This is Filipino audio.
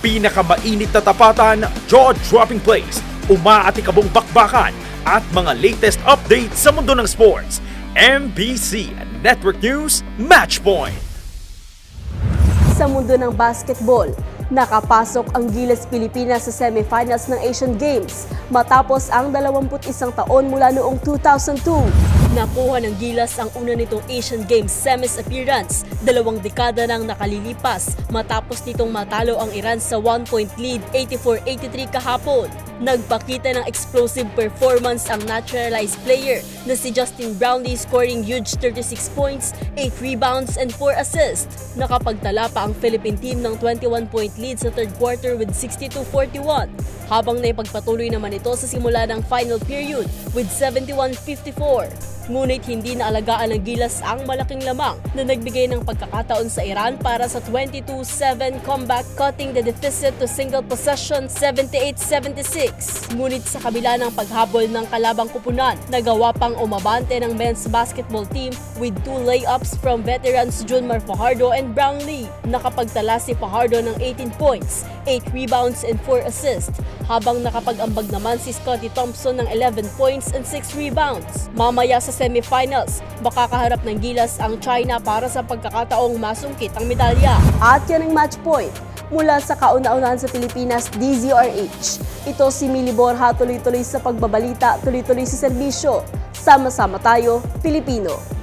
Pinakamainit na tapatan, jaw-dropping plays, umaatikabong bakbakan, at mga latest updates sa mundo ng sports. MBC Network News Matchpoint. Sa mundo ng basketball, nakapasok ang Gilas Pilipinas sa semifinals ng Asian Games matapos ang 21 taon mula noong 2002. Nakuha ng Gilas ang una nitong Asian Games semis appearance, dalawang dekada nang nakalilipas matapos nitong matalo ang Iran sa one-point lead 84-83 kahapon. Nagpakita ng explosive performance ang naturalized player na si Justin Brownlee scoring huge 36 points, 8 rebounds and 4 assists. Nakapagtala pa ang Philippine team ng 21-point lead sa third quarter with 62-41 habang naipagpatuloy naman ito sa simula ng final period with 71-54. Ngunit hindi naalagaan ng Gilas ang malaking lamang na nagbigay ng pagkakataon sa Iran para sa 22-7 comeback cutting the deficit to single possession 78-76. Ngunit sa kabila ng paghabol ng kalabang kupunan, nagawa pang umabante ng men's basketball team with two layups from veterans Junmar Fajardo and Brownlee. Nakapagtala si Fajardo ng 18 points, 8 rebounds and 4 assists, habang nakapag-ambag naman si Scotty Thompson ng 11 points and 6 rebounds. Mamaya sa semifinals, makakaharap ng Gilas ang China para sa pagkakataong masungkit ang medalya. At yan ang match point mula sa kauna-unahan sa Pilipinas, DZRH. Ito si Mili Borja, tuloy-tuloy sa pagbabalita, tuloy-tuloy sa serbisyo. Sama-sama tayo, Pilipino.